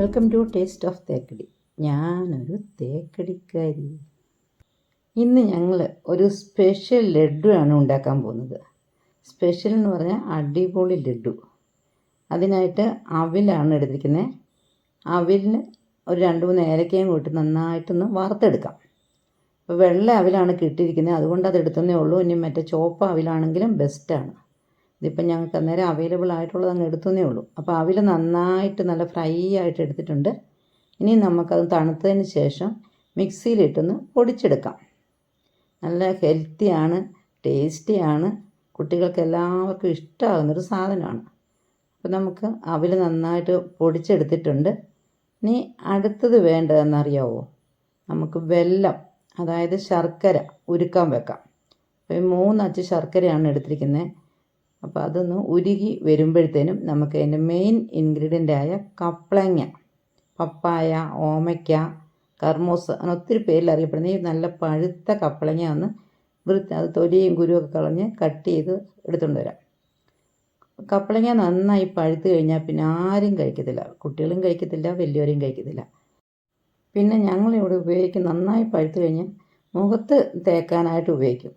Welcome to taste of Thekkady. ഞാനൊരു തേക്കടിക്കാരി. ഇന്ന് ഞങ്ങൾ ഒരു സ്പെഷ്യൽ ലഡുവാണ് ഉണ്ടാക്കാൻ പോകുന്നത്. സ്പെഷ്യൽ എന്ന് പറഞ്ഞാൽ അടിപൊളി ലഡു. അതിനായിട്ട് അവിലാണ് എടുത്തിരിക്കുന്നത് അവിലിന് ഒരു രണ്ട് മൂന്ന് ഏലക്കയും കൂട്ടി നന്നായിട്ടൊന്ന് വറുത്തെടുക്കാം. അപ്പോൾ വെള്ള അവിലാണ് കിട്ടിയിരിക്കുന്നത് അതുകൊണ്ട് അത് എടുത്തതേ ഉള്ളൂ. ഇനി മറ്റേ ചോപ്പ അവിലാണെങ്കിലും ബെസ്റ്റാണ് ഇതിപ്പം ഞങ്ങൾക്ക് അന്നേരം അവൈലബിൾ ആയിട്ടുള്ളത് അങ്ങ് എടുത്തുന്നേ ഉള്ളൂ. അപ്പോൾ അവിൽ നന്നായിട്ട് നല്ല ഫ്രൈ ആയിട്ട് എടുത്തിട്ടുണ്ട്. ഇനി നമുക്കത് തണുത്തതിന് ശേഷം മിക്സിയിലിട്ടൊന്ന് പൊടിച്ചെടുക്കാം. നല്ല ഹെൽത്തിയാണ് ടേസ്റ്റിയാണ് കുട്ടികൾക്ക് എല്ലാവർക്കും ഇഷ്ടമാകുന്നൊരു സാധനമാണ്. അപ്പോൾ നമുക്ക് അവിൽ നന്നായിട്ട് പൊടിച്ചെടുത്തിട്ടുണ്ട്. ഇനി അടുത്തത് വേണ്ടതെന്നറിയാവോ? നമുക്ക് വെല്ലം അതായത് ശർക്കര ഉരുക്കാൻ വെക്കാം. അപ്പോൾ ഈ മൂന്നച്ച് ശർക്കരയാണ് എടുത്തിരിക്കുന്നത്. അപ്പോൾ അതൊന്ന് ഉരുകി വരുമ്പോഴത്തേനും നമുക്ക് അതിന്റെ മെയിൻ ഇൻഗ്രീഡിയന്റ് ആയ കപ്ലങ്ങ പപ്പായ ഓമയ്ക്ക കർമോസ് അങ്ങനെ ഒത്തിരി പേരിൽ അറിയപ്പെടുന്ന ഈ നല്ല പഴുത്ത കപ്പളങ്ങ ഒന്ന് വൃത്തി അത് തൊലിയും കുരുവൊക്കെ കളഞ്ഞ് കട്ട് ചെയ്ത് എടുത്തുകൊണ്ട് വരാം. കപ്പളങ്ങ നന്നായി പഴുത്ത് കഴിഞ്ഞാൽ പിന്നെ ആരും കഴിക്കത്തില്ല. കുട്ടികളും കഴിക്കത്തില്ല വലിയവരും കഴിക്കത്തില്ല. പിന്നെ ഞങ്ങളിവിടെ ഉപയോഗിക്കും നന്നായി പഴുത്ത് കഴിഞ്ഞാൽ മുഖത്ത് തേക്കാനായിട്ട് ഉപയോഗിക്കും.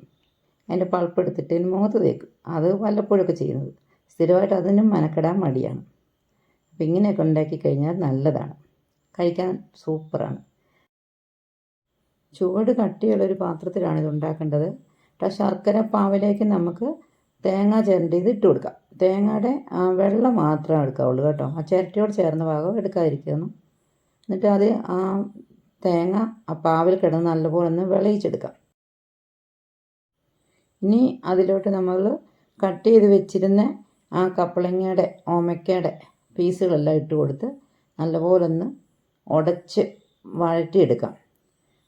അതിന്റെ പൾപ്പ് എടുത്തിട്ട് മുഖത്ത് തേക്കും. അത് വല്ലപ്പോഴൊക്കെ ചെയ്യുന്നത്. സ്ഥിരമായിട്ട് അതിനും മെനക്കെടാൻ മടിയാണ്. അപ്പോൾ ഇങ്ങനെയൊക്കെ ഉണ്ടാക്കി കഴിഞ്ഞാൽ നല്ലതാണ്. കഴിക്കാൻ സൂപ്പറാണ്. ചുവട് കട്ടിയുള്ളൊരു പാത്രത്തിലാണ് ഇത് ഉണ്ടാക്കേണ്ടത്. കേട്ടോ ശർക്കര പാവിലേക്ക് നമുക്ക് തേങ്ങ ചിരണ്ടിയത് ഇട്ട് കൊടുക്കാം. തേങ്ങയുടെ വെള്ളം മാത്രമേ എടുക്കാവുള്ളൂ കേട്ടോ. ആ ചിരട്ടിയോട് ചേർന്ന ഭാഗം എടുക്കാതിരിക്കുന്നു. എന്നിട്ട് അത് ആ തേങ്ങ ആ പാവിൽ കിടന്ന് നല്ലപോലെ ഒന്ന് വിളയിച്ചെടുക്കാം. ഇനി അതിലോട്ട് നമ്മൾ കട്ട് ചെയ്ത് വെച്ചിരുന്ന ആ കപ്പളങ്ങയുടെ ഓമയ്ക്കയുടെ പീസുകളെല്ലാം ഇട്ട് കൊടുത്ത് നല്ലപോലെ ഒന്ന് ഉടച്ച് വഴറ്റിയെടുക്കാം.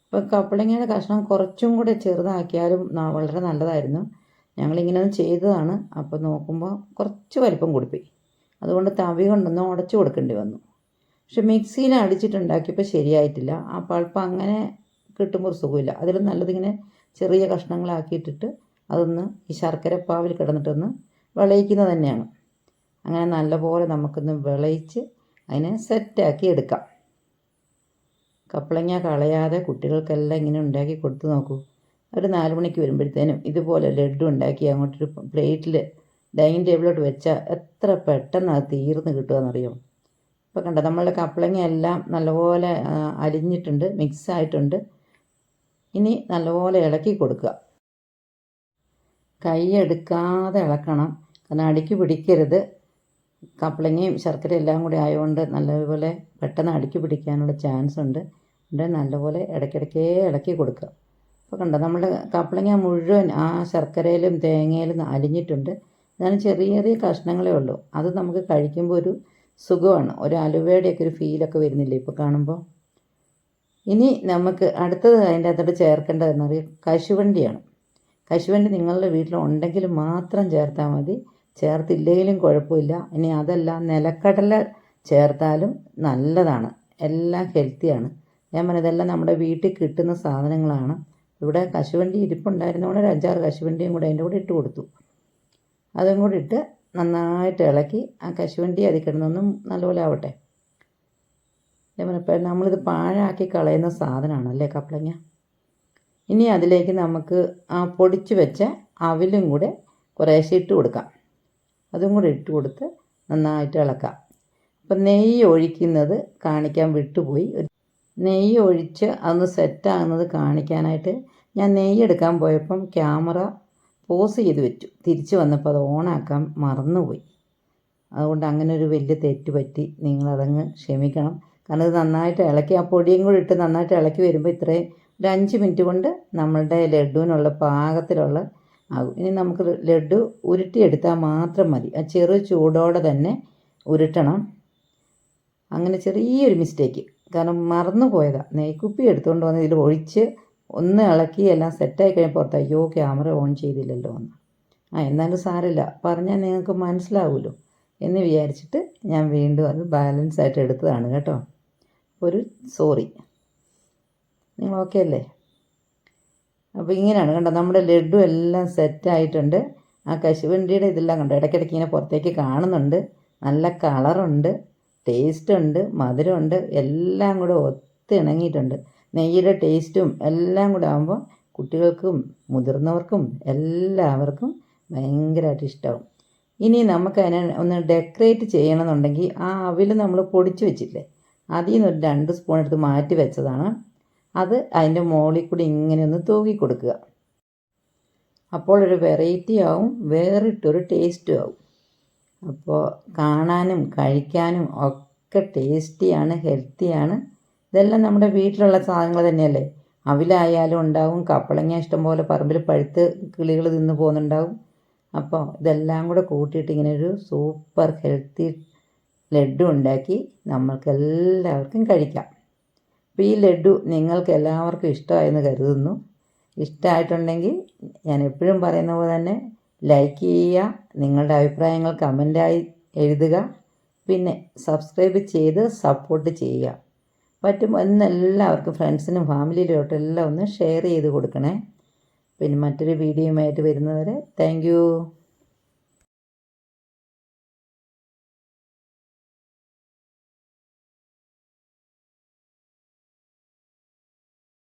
അപ്പോൾ കപ്പളങ്ങയുടെ കഷ്ണം കുറച്ചും കൂടെ ചെറുതാക്കിയാലും വളരെ നല്ലതായിരുന്നു. ഞങ്ങളിങ്ങനെ ഒന്ന് ചെയ്തതാണ്. അപ്പോൾ നോക്കുമ്പോൾ കുറച്ച് വലിപ്പം കൂടിപ്പോയി. അതുകൊണ്ട് തവി കൊണ്ടൊന്ന് ഉടച്ചു കൊടുക്കേണ്ടി വന്നു. പക്ഷെ മിക്സിയിൽ അടിച്ചിട്ടുണ്ടാക്കിയപ്പോൾ ശരിയായിട്ടില്ല. ആ പൾപ്പ് അങ്ങനെ കിട്ടുമ്പോൾ സുഖമില്ല. അതിലും നല്ലതിങ്ങനെ ചെറിയ കഷ്ണങ്ങളാക്കിയിട്ടിട്ട് അതൊന്ന് ഈ ശർക്കരപ്പാവിൽ കിടന്നിട്ടൊന്ന് വിളയിക്കുന്നത് തന്നെയാണ്. അങ്ങനെ നല്ലപോലെ നമുക്കൊന്ന് വിളയിച്ച് അതിനെ സെറ്റാക്കി എടുക്കാം. കപ്പളങ്ങ കളയാതെ കുട്ടികൾക്കെല്ലാം ഇങ്ങനെ ഉണ്ടാക്കി കൊടുത്തു നോക്കൂ. ഒരു നാല് മണിക്ക് വരുമ്പോഴത്തേനും ഇതുപോലെ ലഡു ഉണ്ടാക്കി അങ്ങോട്ടൊരു പ്ലേറ്റിൽ ഡൈനിങ് ടേബിളിലോട്ട് വെച്ചാൽ എത്ര പെട്ടെന്ന് അത് തീർന്ന് കിട്ടുമെന്നറിയോ ഇപ്പോൾ കണ്ടോ നമ്മളുടെ കപ്പളങ്ങ എല്ലാം നല്ലപോലെ അലിഞ്ഞിട്ടുണ്ട് മിക്സ് ആയിട്ടുണ്ട്. ഇനി നല്ലപോലെ ഇളക്കി കൊടുക്കുക. കൈ എടുക്കാതെ ഇളക്കണം കാരണം അടിക്ക് പിടിക്കരുത്. കപ്പളങ്ങയും ശർക്കരയും എല്ലാം കൂടി ആയതുകൊണ്ട് നല്ലപോലെ പെട്ടെന്ന് അടിക്ക് പിടിക്കാനുള്ള ചാൻസ് ഉണ്ട്. എന്നിട്ട് നല്ലപോലെ ഇടയ്ക്കിടയ്ക്കേ ഇളക്കി കൊടുക്കുക. അപ്പോൾ കണ്ടോ നമ്മുടെ കപ്പളങ്ങ മുഴുവൻ ആ ശർക്കരയിലും തേങ്ങയിലും അലിഞ്ഞിട്ടുണ്ട്. ഞാൻ ചെറിയ ചെറിയ കഷ്ണങ്ങളേ ഉള്ളൂ. അത് നമുക്ക് കഴിക്കുമ്പോൾ ഒരു സുഖമാണ്. ഒരു അലുവയുടെയൊക്കെ ഒരു ഫീലൊക്കെ വരുന്നില്ലേ ഇപ്പോൾ കാണുമ്പോൾ. ഇനി നമുക്ക് അടുത്തത് അതിന്റെ അകത്തോട്ട് പറയുക കശുവണ്ടിയാണ്. കശുവണ്ടി നിങ്ങളുടെ വീട്ടിൽ ഉണ്ടെങ്കിൽ മാത്രം ചേർത്താൽ മതി. ചേർത്തില്ലെങ്കിലും കുഴപ്പമില്ല. ഇനി അതല്ല നിലക്കടല ചേർത്താലും നല്ലതാണ്. എല്ലാം ഹെൽത്തിയാണ് ഞാൻ പറഞ്ഞത് ഇതെല്ലാം നമ്മുടെ വീട്ടിൽ കിട്ടുന്ന സാധനങ്ങളാണ്. ഇവിടെ കശുവണ്ടി ഇരിപ്പുണ്ടായിരുന്നതുകൊണ്ട് ഒരു അഞ്ചാറ് കശുവണ്ടിയും കൂടെ അതിന്റെ കൂടെ ഇട്ട് കൊടുത്തു. അതും കൂടി ഇട്ട് നന്നായിട്ട് ഇളക്കി ആ കശുവണ്ടി അതിൽ കിടന്നൊന്നും നല്ലപോലെ ആവട്ടെ. ഞാൻ പറഞ്ഞപ്പോൾ നമ്മളിത് പാഴാക്കി കളയുന്ന സാധനമാണല്ലേ കപ്പളങ്ങ ഇനി അതിലേക്ക് നമുക്ക് ആ പൊടിച്ച് വെച്ച അവിലും കൂടെ കുറേശ്ശെ ഇട്ട് കൊടുക്കാം. അതും കൂടെ ഇട്ട് കൊടുത്ത് നന്നായിട്ട് ഇളക്കാം. അപ്പം നെയ്യ് ഒഴിക്കുന്നത് കാണിക്കാൻ വിട്ടുപോയി. നെയ്യ് ഒഴിച്ച് അതൊന്ന് സെറ്റാകുന്നത് കാണിക്കാനായിട്ട് ഞാൻ നെയ്യ് എടുക്കാൻ പോയപ്പം ക്യാമറ പോസ് ചെയ്ത് വെച്ചു. തിരിച്ചു വന്നപ്പോൾ അത് ഓണാക്കാൻ മറന്നുപോയി. അതുകൊണ്ട് അങ്ങനെ ഒരു വലിയ തെറ്റ് പറ്റി. നിങ്ങളതങ്ങ് ക്ഷമിക്കണം. കാരണം ഇത് നന്നായിട്ട് ഇളക്കി ആ പൊടിയും കൂടി ഇട്ട് നന്നായിട്ട് ഇളക്കി വരുമ്പോൾ ഇത്രയും ഒരു അഞ്ച് മിനിറ്റ് കൊണ്ട് നമ്മളുടെ ലഡുവിനുള്ള പാകത്തിലുള്ള ആകും. ഇനി നമുക്ക് ലഡു ഉരുട്ടിയെടുത്താൽ മാത്രം മതി. ആ ചെറു ചൂടോടെ തന്നെ ഉരുട്ടണം. അങ്ങനെ ചെറിയൊരു മിസ്റ്റേക്ക് കാരണം മറന്നു പോയതാണ് നെയ്ക്കുപ്പി എടുത്തുകൊണ്ട് വന്ന് ഇതിൽ ഒഴിച്ച് ഒന്ന് ഇളക്കി എല്ലാം സെറ്റായി കഴിഞ്ഞപ്പോൾ പുറത്ത് അയ്യോ ക്യാമറ ഓൺ ചെയ്തില്ലല്ലോ എന്ന്. ആ എന്നാലും സാരമില്ല. പറഞ്ഞാൽ നിങ്ങൾക്ക് മനസ്സിലാവുമല്ലോ എന്ന് വിചാരിച്ചിട്ട് ഞാൻ വീണ്ടും അത് ബാലൻസ് ആയിട്ട് എടുത്തതാണ് കേട്ടോ. ഒരു സോറി നിങ്ങൾ ഓക്കെ അല്ലേ? അപ്പോൾ ഇങ്ങനെയാണ് കണ്ടോ നമ്മുടെ ലഡു എല്ലാം സെറ്റായിട്ടുണ്ട് ആ കശുവണ്ടിയുടെ ഇതെല്ലാം കണ്ടോ ഇടയ്ക്കിടയ്ക്ക് ഇങ്ങനെ പുറത്തേക്ക് കാണുന്നുണ്ട്. നല്ല കളറുണ്ട് ടേസ്റ്റ് ഉണ്ട് മധുരമുണ്ട് എല്ലാം കൂടെ ഒത്തിണങ്ങിയിട്ടുണ്ട് നെയ്യുടെ ടേസ്റ്റും എല്ലാം കൂടെ ആകുമ്പോൾ കുട്ടികൾക്കും മുതിർന്നവർക്കും എല്ലാവർക്കും ഭയങ്കരമായിട്ട് ഇഷ്ടമാവും ഇനി നമുക്ക് അതിനെ ഒന്ന് ഡെക്കറേറ്റ് ചെയ്യണമെന്നുണ്ടെങ്കിൽ ആ അവിൽ നമ്മൾ പൊടിച്ച് വെച്ചില്ലേ അതിൽ നിന്ന് ഒരു രണ്ട് സ്പൂൺ എടുത്ത് മാറ്റി വെച്ചതാണ്. അത് അതിന്റെ മുകളിൽ കൂടി ഇങ്ങനെ ഒന്ന് തൂകി കൊടുക്കുക. അപ്പോൾ ഒരു വെറൈറ്റി ആവും വേറിട്ടൊരു ടേസ്റ്റും ആവും. അപ്പോൾ കാണാനും കഴിക്കാനും ഒക്കെ ടേസ്റ്റിയാണ് ഹെൽത്തിയാണ് ഇതെല്ലാം നമ്മുടെ വീട്ടിലുള്ള സാധനങ്ങൾ തന്നെയല്ലേ? അവിലായാലും ഉണ്ടാവും കപ്പളങ്ങ ഇഷ്ടംപോലെ പറമ്പിൽ പഴുത്ത് കിളികൾ തിന്ന് പോകുന്നുണ്ടാവും. അപ്പോൾ ഇതെല്ലാം കൂടെ കൂട്ടിയിട്ട് ഇങ്ങനെ ഒരു സൂപ്പർ ഹെൽത്തി ലഡു ഉണ്ടാക്കി നമ്മൾക്ക് എല്ലാവർക്കും കഴിക്കാം. അപ്പോൾ ഈ ലഡു നിങ്ങൾക്ക് എല്ലാവർക്കും ഇഷ്ടമായെന്ന് കരുതുന്നു. ഇഷ്ടമായിട്ടുണ്ടെങ്കിൽ ഞാൻ എപ്പോഴും പറയുന്ന പോലെ തന്നെ ലൈക്ക് ചെയ്യുക നിങ്ങളുടെ അഭിപ്രായങ്ങൾ കമന്റായി എഴുതുക പിന്നെ സബ്സ്ക്രൈബ് ചെയ്ത് സപ്പോർട്ട് ചെയ്യുക. പറ്റും എന്നെല്ലാവർക്കും ഫ്രണ്ട്സിനും ഫാമിലിയിലോട്ടും എല്ലാം ഒന്ന് ഷെയർ ചെയ്ത് കൊടുക്കണേ. പിന്നെ മറ്റൊരു വീഡിയോയുമായിട്ട് വരുന്നവരെ താങ്ക്